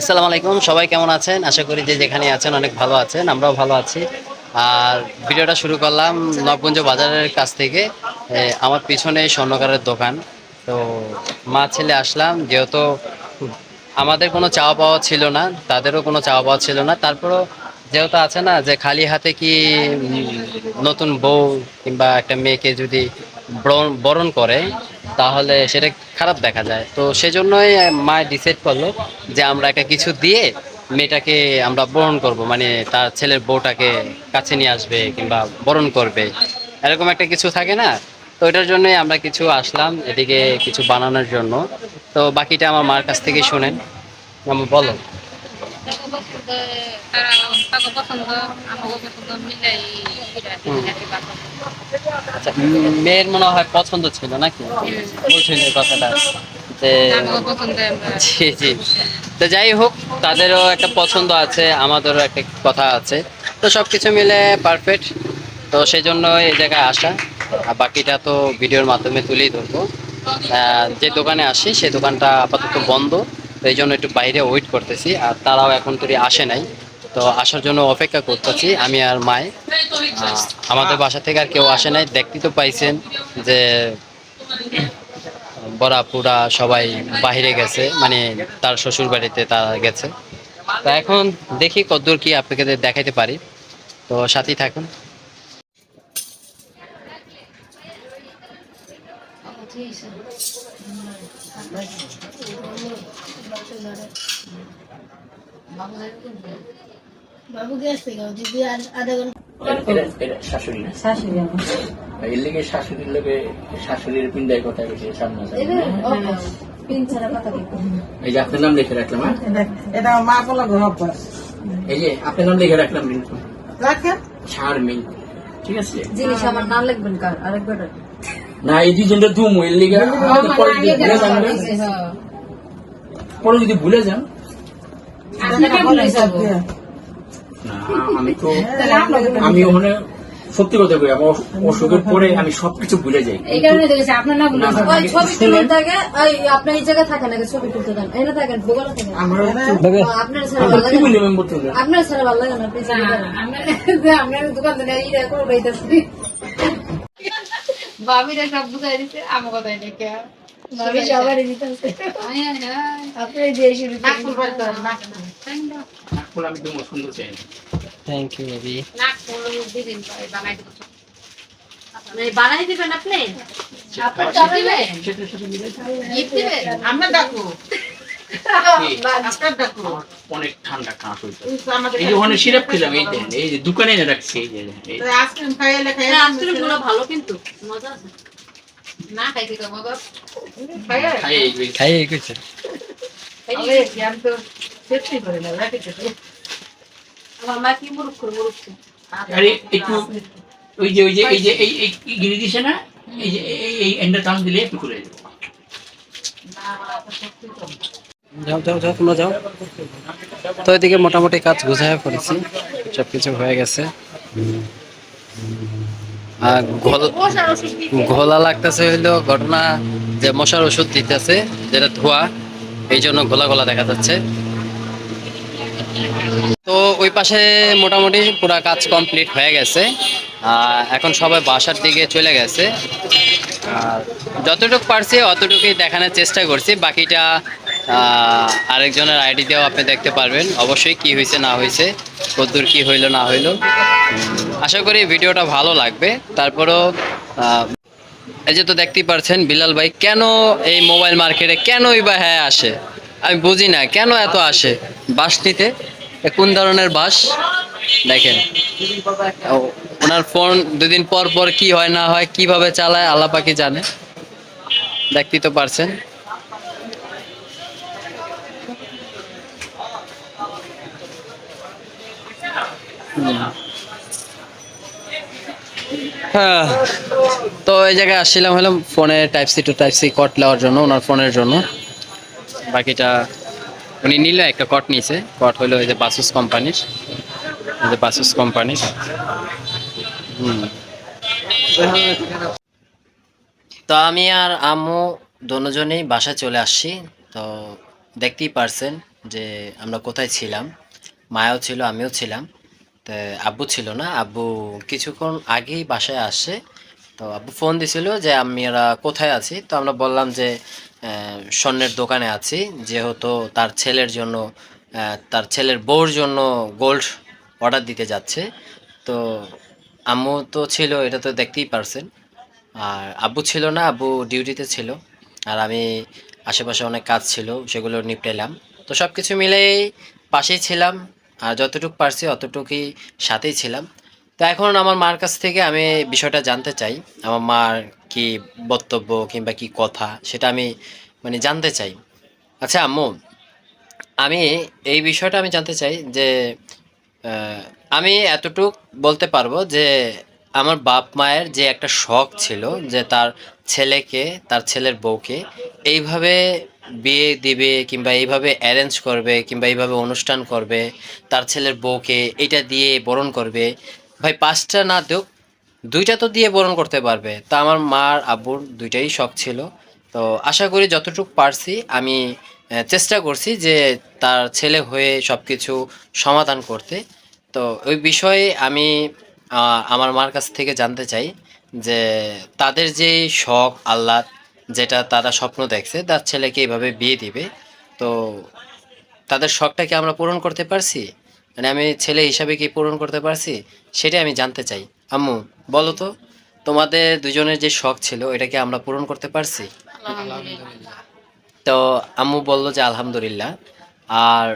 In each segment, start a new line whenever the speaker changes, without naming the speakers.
আসসালামু আলাইকুম, সবাই কেমন আছেন? আশা করি যে যেখানে আছেন অনেক ভালো আছেন, আমরাও ভালো আছি। আর ভিডিওটা শুরু করলাম নবগঞ্জ বাজারের কাছ থেকে। আমার পিছনে স্বর্ণকারের দোকান। তো মা ছেলে আসলাম, যেহেতু আমাদের কোনো চাওয়া পাওয়া ছিল না, তাদেরও কোনো চাওয়া পাওয়া ছিল না। তারপরও যেহেতু আছে না, যে খালি হাতে কি নতুন বউ কিংবা একটা মেয়েকে যদি বরণ- বরণ করে তাহলে সেটা খারাপ দেখা যায়। তো সেজন্যই মা ডিসাইড করল যে আমরা একটা কিছু দিয়ে মেয়েটাকে আমরা বরণ করব মানে তার ছেলের বউটাকে কাছে নিয়ে আসবে কিংবা বরণ করবে। এরকম একটা কিছু থাকে না? তো এটার জন্যই আমরা কিছু আসলাম, এদিকে কিছু বানানোর জন্য। তো বাকিটা আমার মার কাছ থেকে শুনেন। আমি বলো
তারা তাকে পছন্দ আমাকে পছন্দ মিলাই
আচ্ছা মেয়ের মনে হয় পছন্দ ছিল নাকি? বলছিল এই কথাটা জি জি। তো যাই হোক তাদেরও একটা পছন্দ আছে আমাদেরও একটা কথা আছে। তো সব কিছু মিলে পারফেক্ট তো সেই জন্য এই জায়গায় আসা। আর বাকিটা তো ভিডিওর মাধ্যমে তুলেই ধরবো। আহ, যে দোকানে আসি সেই দোকানটা আপাতত বন্ধ। তো এই জন্য একটু বাইরে ওয়েট করতেছি, আর তারাও এখন তুই আসে নাই। তো আসার জন্য অপেক্ষা করতেছি, আমি আর মায় আমাদের বাসা থেকে আর কেউ আসে নাই। দেখতে তো পাইছেন যে বড়া পুরা সবাই বাইরে গেছে মানে তার শ্বশুর বাড়িতে তারা গেছে। তা এখন দেখি কতদূর কি আপনাকে দেখাইতে পারি। তো সাথেই থাকুন।
বাবু গেছে গো আর আধা ঘণ্টা
এটা এটা শাশুড়ি না?
শাশুড়ি
এর লেগে শাশুড়ির লেগে শাশুড়ির পিন্ডায় কথা গেছে সামনে
তিন ছাড়া কথা বলব
এই যে আপনার নাম লিখে রাখলাম হ্যাঁ?
এটা মা বলা ঘর
এই যে আপনার নাম লিখে রাখলাম ঠিক আছে?
জিনিস আমার নাম লিখবেন কার? আরেকবার
না এই দুজনটা দুম এর লেগে পরে যদি ভুলে যান ভুলে না আমি তো আমি ওখানে সত্যি কথা বলি আমার অসুখের পরে আমি সবকিছু ভুলে যাই।
এই কারণে দেখেছি আপনার না
না,
ওই ছবি। তুলতে থাকে ওই আপনি এই জায়গায় থাকেন আগে ছবি তুলতে দেন এনে থাকেন ভূগোলে থাকেন।
আমার
ও, আপনার ছাড়া ভালো লাগে
আমি?
আপনার ছাড়া ভালো লাগে না আপনি ছবি করেন।
আপনার দোকান থেকে ইরা করে বাইতেছি ভাবিরা সব বুঝাই দিছে আমার কথাই দেখে।
ভাবি সবারই দিতেছে
থ্যাংক ইউ বেবি
বানাই
দিবেন আপনি?
আমরা
অনেক ঠান্ডা কাঁচ হইতো এই যে ওখানে সিরাপ খেলাম এই যে এই যে দোকানে এনে রাখছি এই যে
আইসক্রিম
হ্যাঁ গুলো ভালো কিন্তু মজা আছে।
না খাইতে তো
খাইয়ে।
খাই
খাই
একটু ওই যে ওই যে এই যে এই এই গিরি দিছে না এই যে এই এই এন্ডার টান দিলে একটু খুলে দেবো।
যাও যাও যাও তোমরা যাও। তো এদিকে মোটামুটি কাজ গুছায় করেছি সব কিছু হয়ে গেছে। আর ঘোল- ঘোলা লাগতেছে হইল ঘটনা যে মশার ওষুধ দিতেছে যেটা ধোয়া এই জন্য ঘোলা ঘোলা দেখা যাচ্ছে। তো ওই পাশে মোটামুটি পুরো কাজ কমপ্লিট হয়ে গেছে। এখন সবাই বাসার দিকে চলে গেছে। যতটুকু পারছি অতটুকুই দেখানোর চেষ্টা করছি। বাকিটা আরেকজনের আইডি দিয়েও আপনি দেখতে পারবেন। অবশ্যই কি হয়েছে, না হয়েছে, কদ্দূর কি হইল, না হইল। আশা করি ভিডিওটা ভালো লাগবে। তারপরেও এই যে তো দেখতেই পারছেন, বিলাল ভাই কেন এই মোবাইল মার্কেটে, কেনই বা হ্যাঁ আসে? আমি বুঝি না, কেন এত আসে? বাস নিতে? কোন ধরনের বাস দেখেন। ওনার ফোন দুদিন পর পর কি হয় না হয়, কীভাবে চালায় আল্লাহ পাকি জানে? দেখতেই তো পারছেন। হ্যাঁ। তো এই জায়গায় আসছিলাম হলাম ফোনে type C to type C cord নেওয়ার জন্য, ওনার ফোনের জন্য। বাকিটা উনি নিল একটা কট নিয়েছে কট হলো ওই যে বাসুস কোম্পানির। এই যে বাসুস কোম্পানির। তো আমি আর আম্মু দুজনেই বাসায় চলে আসছি। তো দেখতেই পারছেন যে আমরা কোথায় ছিলাম। মায়াও ছিল, আমিও ছিলাম। তো আব্বু ছিল না। আব্বু কিছুক্ষণ আগেই বাসায় আসছে তো আব্বু ফোন দিছিল যে আমরা কোথায় আছি? তো আমরা বললাম যে স্বর্ণের দোকানে আছি। যেহেতু তার ছেলের জন্য তার ছেলের বউর জন্য গোল্ড অর্ডার দিতে যাচ্ছে। তো আম্মু তো ছিল, এটা তো দেখতেই পারছেন। আর আব্বু ছিল না, আব্বু ডিউটিতে ছিল। আর আমি আশেপাশে অনেক কাজ ছিল, সেগুলো নিপটেলাম তো সব কিছু মিলেই পাশেই ছিলাম। আর যতটুকু পারছি, অতটুকুই সাথেই ছিলাম। তো এখন আমার মার কাছ থেকে আমি বিষয়টা জানতে চাই। আমার মার কি বক্তব্য কিংবা কি কথা সেটা আমি মানে জানতে চাই। আচ্ছা আম্মু, আমি এই বিষয়টা আমি জানতে চাই যে আমি এতটুক বলতে পারব যে, আমার বাপ মায়ের যে একটা শখ ছিল যে তার ছেলেকে, তার ছেলের বউকে এইভাবে বিয়ে দিবে কিংবা এইভাবে অ্যারেঞ্জ করবে কিংবা এইভাবে অনুষ্ঠান করবে, তার ছেলের বউকে এটা দিয়ে বরণ করবে ভাই, পাঁচটা না দেখ দুইটা তো দিয়ে বরণ করতে পারবে। তা আমার মার, আব্বুর দুইটাই শখ ছিল। তো আশা করি যতটুকু পারছি, আমি চেষ্টা করছি যে তার ছেলে হয়ে সব কিছু সমাধান করতে। তো ওই বিষয়ে আমি আমার মার কাছ থেকে জানতে চাই যে তাদের যে শখ, আহ্লাদ, যেটা তারা স্বপ্ন দেখছে, তার ছেলেকে এইভাবে বিয়ে দিবে। তো তাদের শখটাকে আমরা পূরণ করতে পারছি? মানে আমি ছেলে হিসাবে কি পূরণ করতে পারছি? সেটাই আমি জানতে চাই। আম্মু, বলো তো, তোমাদের দুজনের যে শখ ছিল এটাকে আমরা পূরণ করতে পারছি? তো আম্মু বলল যে আলহামদুলিল্লাহ। আর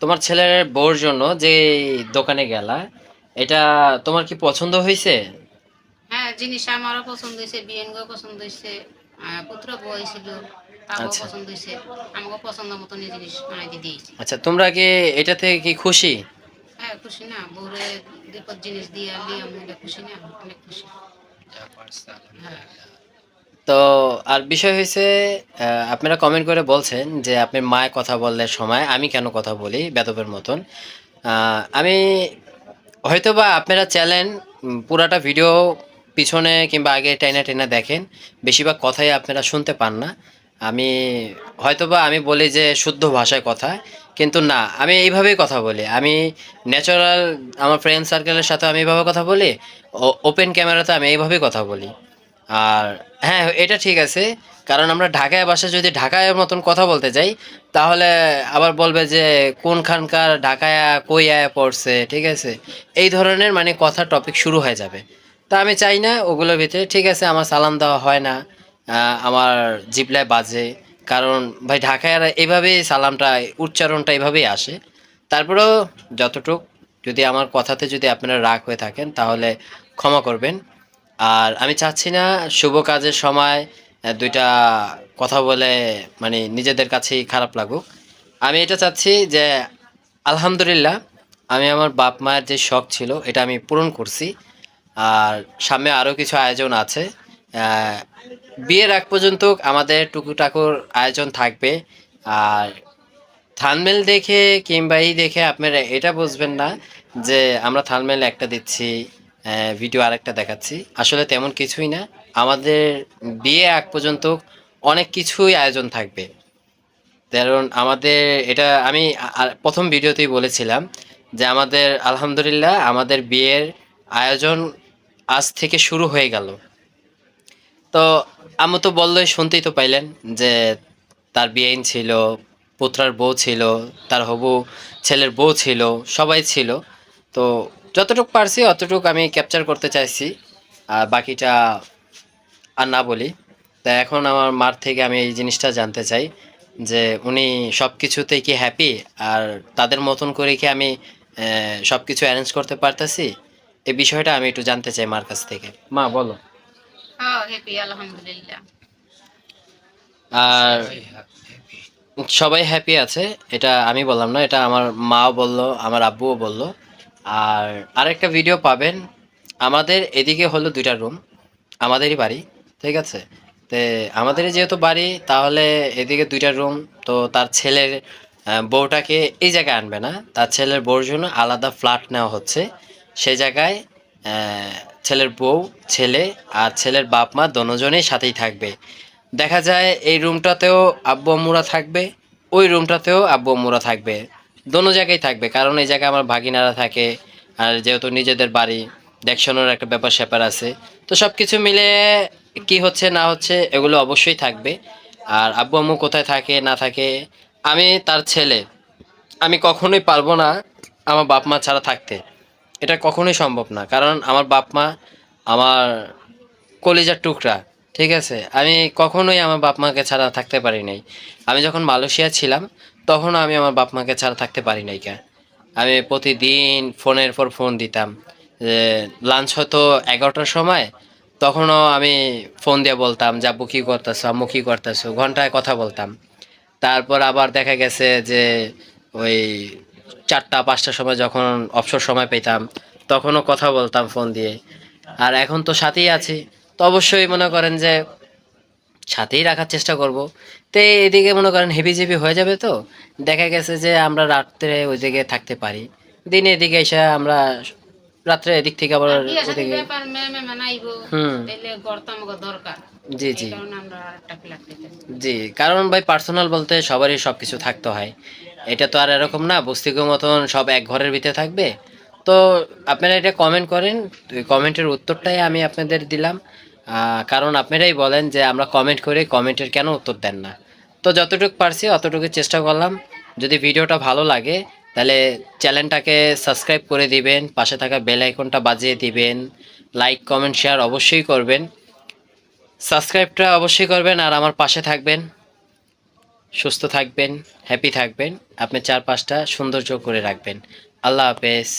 তোমার ছেলের বউর জন্য যে দোকানে গেলা, এটা তোমার কি পছন্দ হয়েছে
হ্যাঁ জিনিস আমারও পছন্দ হয়েছে বিয়েনগো পছন্দ হয়েছে পুত্র বই ছিল তারও
আচ্ছা।
পছন্দ হয়েছে। আমাকে পছন্দ মতন এই জিনিস বানাই দিয়েছি।
আচ্ছা তোমরা কি এটা থেকে কি খুশি?
হ্যাঁ খুশি না। বউরে বিপদ জিনিস দিয়ে আমি এটা খুশি না অনেক খুশি। হ্যাঁ।
তো আর বিষয় হয়েছে আপনারা কমেন্ট করে বলছেন যে আপনি মায়ের কথা বললে সময় আমি কেন কথা বলি বেদবের মতন? আমি হয়তো বা আপনারা চ্যানেল পুরাটা ভিডিও পিছনে কিংবা আগে টাইনা টাইনা দেখেন, বেশিরভাগ কথাই আপনারা শুনতে পান না। আমি, হয়তোবা আমি বলি যে শুদ্ধ ভাষায় কথা, কিন্তু না, আমি এইভাবেই কথা বলি। আমি ন্যাচারাল আমার ফ্রেন্ড সার্কেলের সাথে আমি এইভাবে কথা বলি ওপেন ক্যামেরাতে আমি এইভাবেই কথা বলি। আর হ্যাঁ এটা ঠিক আছে, কারণ আমরা ঢাকায় বাসা যদি ঢাকায় মতন কথা বলতে যাই, তাহলে আবার বলবে যে কোনখানকার ঢাকায় কই আয়া পড়ছে, ঠিক আছে? এই ধরনের মানে কথা টপিক শুরু হয়ে যাবে। তা আমি চাই না ওগুলোর ভিতরে। ঠিক আছে, আমার সালাম দেওয়া হয় না আমার জিপলায় বাজে। কারণ ভাই, ঢাকায় এইভাবেই সালামটা, উচ্চারণটা এভাবেই আসে। তারপরেও যতটুক, যদি আমার কথাতে যদি আপনারা রাগ হয়ে থাকেন, তাহলে ক্ষমা করবেন। আর আমি চাচ্ছি না শুভ কাজের সময় দুইটা কথা বলে মানে নিজেদের কাছেই খারাপ লাগুক। আমি এটা চাচ্ছি যে, আলহামদুলিল্লাহ, আমি আমার বাপ মায়ের যে শখ ছিল, এটা আমি পূরণ করছি। আর সামনে আরও কিছু আয়োজন আছে। বিয়ের আগ পর্যন্ত আমাদের টুকুটাকুর আয়োজন থাকবে। আর থানমেল দেখে কিংবা এই দেখে আপনারা এটা বুঝবেন না যে আমরা থানমেল একটা দিচ্ছি ভিডিও আরেকটা দেখাচ্ছি। আসলে তেমন কিছুই না। আমাদের বিয়ে আগ পর্যন্ত অনেক কিছুই আয়োজন থাকবে। কারণ আমাদের এটা আমি প্রথম ভিডিওতেই বলেছিলাম যে আমাদের আলহামদুলিল্লাহ আমাদের বিয়ের আয়োজন আজ থেকে শুরু হয়ে গেল। তো আমি তো বললোই শুনতেই তো পাইলেন যে তার বিয়েন ছিল, পুত্রার বউ ছিল, তার হবু ছেলের বউ ছিল, সবাই ছিল। তো যতটুকু পারছি অতটুকু আমি ক্যাপচার করতে চাইছি, আর বাকিটা আর না বলি। তা এখন আমার মার থেকে আমি এই জিনিসটা জানতে চাই যে উনি সব কিছুতেই কি হ্যাপি আর তাদের মতন করে কি আমি সব কিছু অ্যারেঞ্জ করতে পারতেছি? এই বিষয়টা আমি একটু জানতে চাই মার কাছ থেকে। মা বলো।
হ্যাঁ আলহামদুলিল্লাহ।
আর সবাই হ্যাপি আছে এটা আমি বললাম না এটা আমার মাও বলল আমার আব্বুও বলল। আর আরেকটা ভিডিও পাবেন আমাদের এদিকে হলো দুইটা রুম আমাদেরই বাড়ি ঠিক আছে? তে আমাদেরই যেহেতু বাড়ি তাহলে এদিকে দুইটা রুম তো তার ছেলের বউটাকে এই জায়গায় আনবে না। তার ছেলের বউর জন্য আলাদা ফ্ল্যাট নেওয়া হচ্ছে। সেই জায়গায় ছেলের বউ, ছেলে আর ছেলের বাপ, মা দোনোজনেই সাথেই থাকবে। দেখা যায় এই রুমটাতেও আব্বু আম্মুরা থাকবে, ওই রুমটাতেও আব্বু আম্মুরা থাকবে। দোনো জায়গায় থাকবে, কারণ এই জায়গায় আমার ভাগিনারা থাকে, আর যেহেতু নিজেদের বাড়ি, দেখশনের একটা ব্যাপার স্যাপার আছে। তো সব কিছু মিলে কি হচ্ছে, না হচ্ছে, এগুলো অবশ্যই থাকবে। আর আব্বু আম্মু কোথায় থাকে, না থাকে, আমি তার ছেলে। আমি কখনোই পারব না আমার বাপ মা ছাড়া থাকতে। এটা কখনোই সম্ভব না। কারণ আমার বাপ মা আমার কলিজার টুকরা, ঠিক আছে? আমি কখনোই আমার বাপ মাকে ছাড়া থাকতে পারি নাই। আমি যখন মালয়েশিয়া ছিলাম, তখনও আমি আমার বাপ মাকে ছাড়া থাকতে পারি নাই কে। আমি প্রতিদিন ফোনের পর ফোন দিতাম। যে, লাঞ্চ হতো এগারোটার সময় তখনও আমি ফোন দিয়ে বলতাম যে আব্বু কী করতেছো? আম্মু, কী করতেছো? ঘন্টায় কথা বলতাম। তারপর আবার দেখা গেছে যে, ওই চারটা পাঁচটার সময় যখন অবসর সময় পেতাম তখনও কথা বলতাম ফোন দিয়ে। আর এখন তো সাথেই আছি। তো অবশ্যই মনে করেন যে সাথেই রাখার চেষ্টা করব। তো এদিকে মনে করেন হেভি জেবি হয়ে যাবে তো। দেখা গেছে যে আমরা রাত্রে ওই দিকে থাকতে পারি। দিনে এদিকে এসে আমরা রাত্রে এদিক থেকে আবার ওদিকে হুম। জি জি। জি কারণ ভাই পার্সোনাল বলতে সবারই সব কিছু থাকতে হয়। এটা তো আর এরকম না বস্তিকের মতন সব এক ঘরের ভিতরে থাকবে। তো আপনারা এটা কমেন্ট করেন কমেন্টের উত্তরটাই আমি আপনাদের দিলাম। কারণ আপনারাই বলেন যে আমরা কমেন্ট করে কমেন্টের কেন উত্তর দেন না। তো যতটুকু পারছি অতটুকু চেষ্টা করলাম। যদি ভিডিওটা ভালো লাগে, তাহলে চ্যানেলটাকে সাবস্ক্রাইব করে দিবেন, পাশে থাকা বেল আইকনটা বাজিয়ে দিবেন লাইক কমেন্ট শেয়ার অবশ্যই করবেন। সাবস্ক্রাইবটা অবশ্যই করবেন আর আমার পাশে থাকবেন। সুস্থ থাকবেন হ্যাপি থাকবেন আপনার চারপাশটা সৌন্দর্য করে রাখবেন। আল্লাহ হাফেজ।